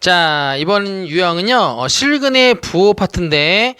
자, 이번 유형은요, 어, 실근의 부호 파트인데,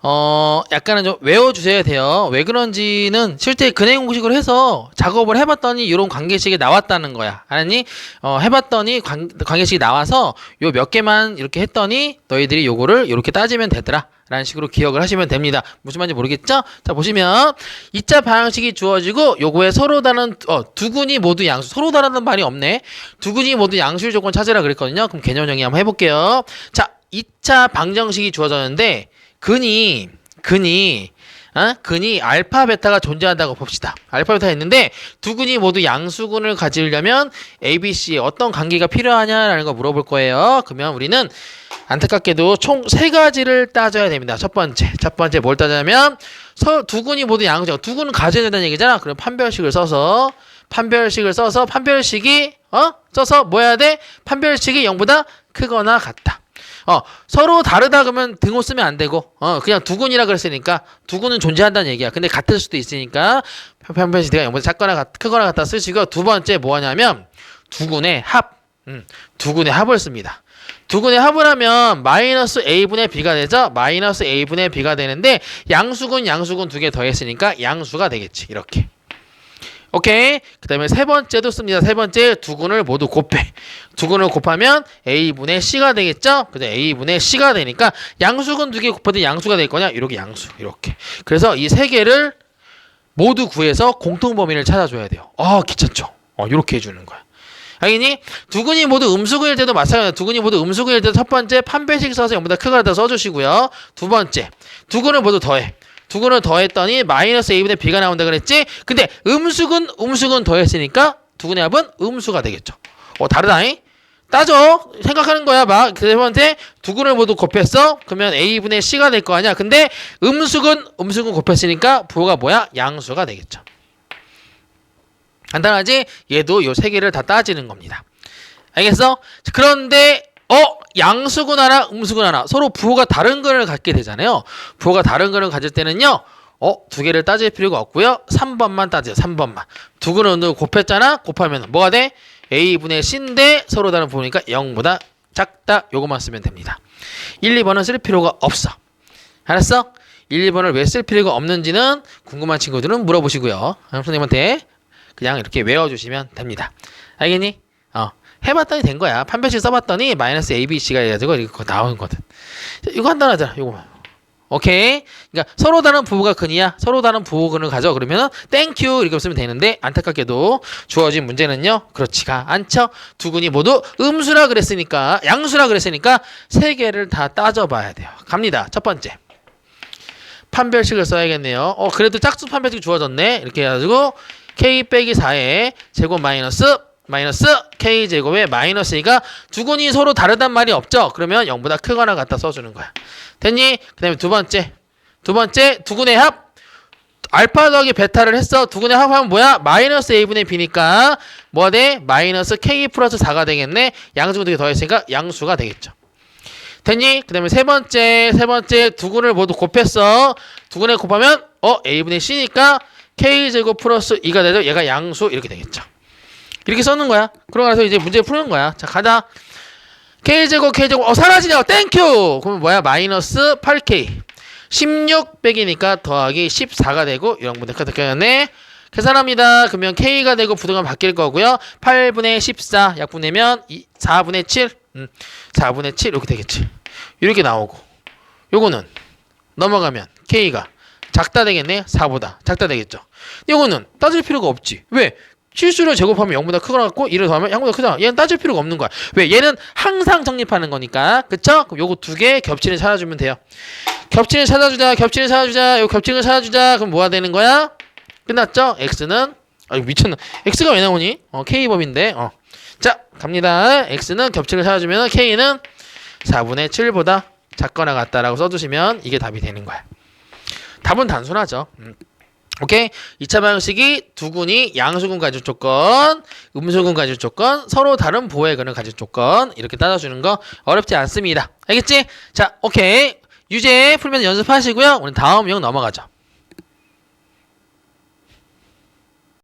어, 약간은 좀 외워주셔야 돼요. 왜 그런지는 실제 근행 공식을 해서 작업을 해봤더니 이런 관계식이 나왔다는 거야. 알았니? 어, 해봤더니 관, 관계식이 나와서 요 몇 개만 이렇게 했더니 너희들이 요거를 이렇게 따지면 되더라. 라는 식으로 기억을 하시면 됩니다. 무슨 말인지 모르겠죠? 자, 보시면 2차 방향식이 주어지고 요거에 서로 다른 어, 두 군이 모두 양수. 서로 다르는 말이 없네. 두 군이 모두 양수일 조건 찾으라 그랬거든요. 그럼 개념 정의 한번 해 볼게요. 자, 2차 방정식이 주어졌는데 근이 근이 어? 근이 알파 베타가 존재한다고 봅시다. 알파 베타가 있는데 두 근이 모두 양수근을 가지려면 A, B, C에 어떤 관계가 필요하냐라는 거 물어볼 거예요. 그러면 우리는 안타깝게도 총 세 가지를 따져야 됩니다. 첫 번째, 첫 번째 뭘 따자면 서, 두 근이 모두 양수죠. 두 근은 가져야 된다는 얘기잖아. 그럼 판별식을 써서 판별식을 써서 판별식이 어 써서 뭐 해야 돼? 판별식이 0보다 크거나 같다. 어 서로 다르다 그러면 등호 쓰면 안 되고 어 그냥 두근이라 그랬으니까 두근은 존재한다는 얘기야. 근데 같을 수도 있으니까 판별식 내가 0보다 작거나 같, 크거나 같다 쓰시고 두 번째 뭐냐면 두근의 합, 음, 두근의 합을 씁니다. 두근의 합을 하면 마이너스 a분의 b가 되죠. 마이너스 a분의 b가 되는데 양수근 양수근 두개 더했으니까 양수가 되겠지. 이렇게. 오케이. 그 다음에 세 번째도 씁니다. 세 번째 두 근을 모두 곱해. 두 근을 곱하면 a분의 c가 되겠죠? 그래서 a분의 c가 되니까 양수근 두 개 곱하면 양수가 될 거냐? 이렇게 양수. 이렇게. 그래서 이 세 개를 모두 구해서 공통 범위를 찾아줘야 돼요. 아, 귀찮죠? 어, 이렇게 해주는 거야. 알겠니? 두 근이 모두 음수근일 때도 마찬가지야. 두 근이 모두 음수근일 때도 첫 번째 판별식 써서 0보다 크거나 써주시고요. 두 번째, 두 근을 모두 더해. 두 근을 더했더니 마이너스 a분의 b가 나온다 그랬지? 근데 음수근, 음수근 더했으니까 두 근의 합은 음수가 되겠죠. 어, 다르다잉? 따져. 생각하는 거야, 막. 그세 번째, 두 근을 모두 곱했어? 그러면 a분의 c가 될 거 아니야? 근데 음수근, 음수근 곱했으니까 부호가 뭐야? 양수가 되겠죠. 간단하지? 얘도 요 세 개를 다 따지는 겁니다. 알겠어? 자, 그런데 어 양수군 하나, 음수군 하나 서로 부호가 다른 거를 갖게 되잖아요. 부호가 다른 거를 가질 때는요. 어, 두 개를 따질 필요가 없고요. 3번만 따져요. 3번만. 두 오늘 곱했잖아. 곱하면 뭐가 돼? a분의 c인데 서로 다른 부호니까 0보다 작다. 요것만 쓰면 됩니다. 1, 2번은 쓸 필요가 없어. 알았어? 1, 2번을 왜 쓸 필요가 없는지는 궁금한 친구들은 물어보시고요. 선생님한테 그냥 이렇게 외워주시면 됩니다. 알겠니? 어. 해봤더니 된 거야. 판별식 써봤더니 마이너스 A, B, C가 해가지고 이거 나오는 거든. 자, 이거 간단하잖아. 이거. 오케이. 그러니까 서로 다른 부호가 근이야. 서로 다른 부호근을 가져. 그러면은 땡큐 이렇게 쓰면 되는데 안타깝게도 주어진 문제는요. 그렇지가 않죠. 두 근이 모두 음수라 그랬으니까 양수라 그랬으니까 세 개를 다 따져봐야 돼요. 갑니다. 첫 번째. 판별식을 써야겠네요. 어 그래도 짝수 판별식 주어졌네. 이렇게 해가지고 k 빼기 4에 제곱 마이너스 마이너스 k 제곱에 마이너스 2가 두 근이 서로 다르단 말이 없죠. 그러면 0보다 크거나 같다 써주는 거야. 됐니? 그 다음에 두 번째 두 번째 두 근의 합 알파 더하기 베타를 했어. 두 근의 합하면 뭐야? 마이너스 a분의 b니까 뭐가 돼? 마이너스 k 플러스 4가 되겠네. 양수가 두개 더했으니까 양수가 되겠죠. 됐니? 그 다음에 세 번째 세 번째 두 근을 모두 곱했어. 두 근을 곱하면 어 a분의 c니까 k제곱 플러스 2가 되죠. 얘가 양수 이렇게 되겠죠. 이렇게 써는 거야. 그러고 나서 이제 문제 푸는 거야. 자, 가자. k제곱 k제곱 어 사라지냐? 땡큐. 그러면 뭐야? 마이너스 8k. 16 빼기니까 더하기 14가 되고 이런 분들 카드였네. 계산합니다. 그러면 k가 되고 부등은 바뀔 거고요. 8분의 14 약분되면 4분의 7. 음, 4분의 7 이렇게 되겠지. 이렇게 나오고. 요거는 넘어가면 k가 작다 되겠네. 4보다 작다 되겠죠. 이거는 따질 필요가 없지. 왜? 실수를 제곱하면 0보다 크거나 같고 1을 더하면 0보다 크잖아. 얘는 따질 필요가 없는 거야. 왜? 얘는 항상 정립하는 거니까. 그쵸? 그럼 요거 두 개 겹치는 찾아주면 돼요. 겹치는 찾아주자. 겹치는 찾아주자. 요 겹치는 찾아주자. 그럼 뭐가 되는 거야? 끝났죠? x는 아 이거 미쳤나? x가 왜 나오니? 어 k법인데. 어. 자, 갑니다. x는 겹치를 찾아주면 k는 4분의 7보다 작거나 같다라고 써주시면 이게 답이 되는 거야. 답은 단순하죠. 음. 오케이. 2차 방식이 두 군이 양수근 가질 조건, 음수근 가질 조건, 서로 다른 부호의 근을 가질 조건 이렇게 따져주는 거 어렵지 않습니다. 알겠지? 자, 오케이. 유제 풀면 연습하시고요. 오늘 다음 유형 넘어가죠.